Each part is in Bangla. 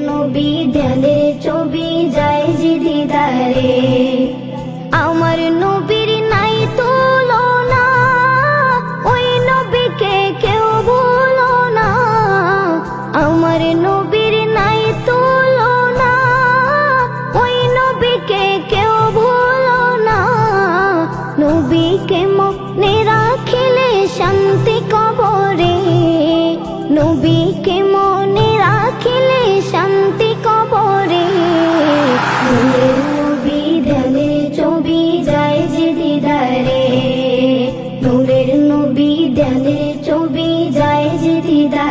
নবী ধ্যানের ছবি যায় যে দিদারে। আমার নবীর নাই ওই নবীকে কেউ ভুলো না। আমার নাই ওই না। রাখিলে শান্তি কবরে, নবীকে মনে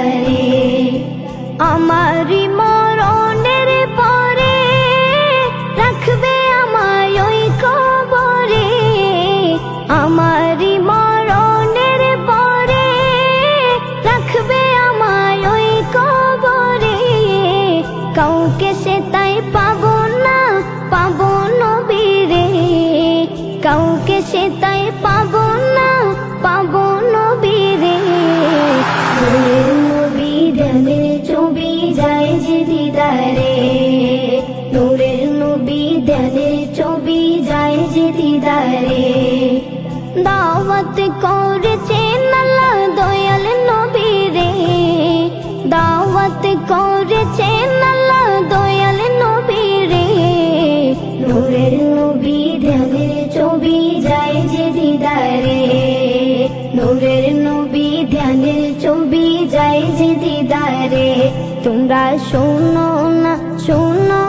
দিদারে আমারই মরণের পরে রাখবে আমায় ওই কবরে। আমারই মরণের পরে রাখবে আমায় ওই কবরে। কাউকে সে তাই পাবো না, পাবো নবীরে। কাউকে সে তাই পাবো দাওয়াত করেছেন আল্লাহ দয়াল নবী দাওয়াত করেছেন আল্লাহ দয়াল নবী নূরের নবী ধ্যানের ছবি যায় যে দিদারে। নূরের নবী ধ্যানের ছবি যায় যে দিদারে। তোমরা শোনো না, শোনো